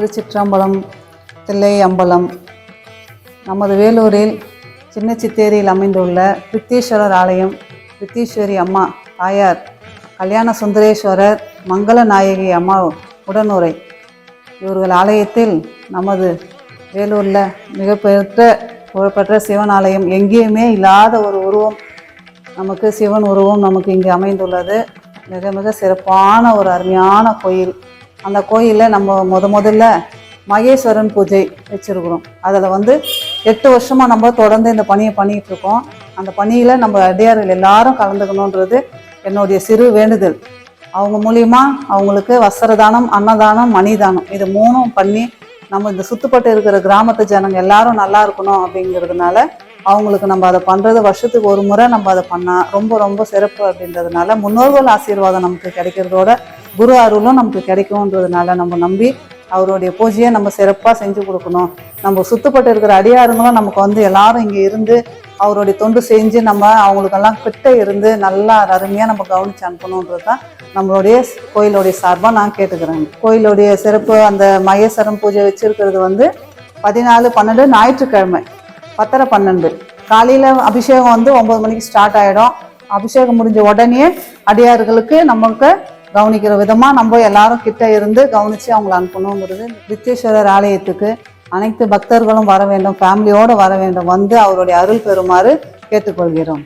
திருச்சிற்றம்பலம் தில்லை அம்பலம் நமது வேலூரில் சின்ன சித்தேரியில் அமைந்துள்ள பித்தீஸ்வரர் ஆலயம் பித்தீஸ்வரி அம்மா தாயார் கல்யாண சுந்தரேஸ்வரர் மங்கள நாயகி அம்மா உடனுரை. இவர்கள் ஆலயத்தில் நமது வேலூரில் மிகப்பெற்ற புகழ்பெற்ற சிவன் ஆலயம் எங்கேயுமே இல்லாத ஒரு உருவம் நமக்கு சிவன் உருவம் நமக்கு இங்கே அமைந்துள்ளது. மிக மிக சிறப்பான ஒரு அருமையான கோயில். அந்த கோயிலில் நம்ம முத முதல்ல மகேஸ்வரன் பூஜை வச்சுருக்குறோம். அதில் வந்து எட்டு வருஷமாக நம்ம தொடர்ந்து இந்த பணியை பண்ணிகிட்ருக்கோம் அந்த பணியில் நம்ம அடியார்கள் எல்லாரும் கலந்துக்கணுன்றது என்னுடைய சிறு வேண்டுதல். அவங்க மூலியமா அவங்களுக்கு வஸ்திரதானம் அன்னதானம் மணிதானம் இது மூணும் பண்ணி நம்ம இந்த சுத்துப்பட்டு இருக்கிற கிராமத்து ஜனங்க எல்லாரும் நல்லா இருக்கணும் அப்படிங்கிறதுனால அவங்களுக்கு நம்ம அதை பண்ணுறது வருஷத்துக்கு ஒரு முறை நம்ம அதை பண்ணா ரொம்ப ரொம்ப சிறப்பு அப்படின்றதுனால முன்னோர்கள் ஆசீர்வாதம் நமக்கு கிடைக்கிறதோட குரு அருளும் நமக்கு கிடைக்கும்ன்றதுனால நம்ம நம்பி அவருடைய பூஜையை நம்ம சிறப்பாக செஞ்சு கொடுக்கணும். நம்ம சுத்தப்பட்டு இருக்கிற அடியாருங்களும் நமக்கு வந்து எல்லாரும் இங்கே இருந்து அவருடைய தொண்டு செஞ்சு நம்ம அவங்களுக்கெல்லாம் கிட்ட இருந்து நல்லா அருமையாக நம்ம கவனிச்சு அனுப்பணுன்றது தான் நம்மளுடைய கோயிலுடைய சார்பாக நான் கேட்டுக்கிறேன். கோயிலுடைய சிறப்பு அந்த மகேஸ்வரம் பூஜை வச்சுருக்கிறது வந்து பதினாலு பன்னெண்டு ஞாயிற்றுக்கிழமை பத்தரை பன்னெண்டு. காலையில் அபிஷேகம் வந்து ஒம்பது மணிக்கு ஸ்டார்ட் ஆகிடும் அபிஷேகம் முடிஞ்ச உடனே அடியார்களுக்கு நமக்கு கவனிக்கிற விதமாக நம்ம எல்லாரும் கிட்ட இருந்து கவனித்து அவங்கள அனுப்பணுங்கிறது வித்தேஸ்வரர் ஆலயத்துக்கு அனைத்து பக்தர்களும் வர வேண்டும் ஃபேமிலியோடு வர வேண்டும் வந்து அவருடைய அருள் பெறுமாறு கேட்டுக்கொள்கிறோம்.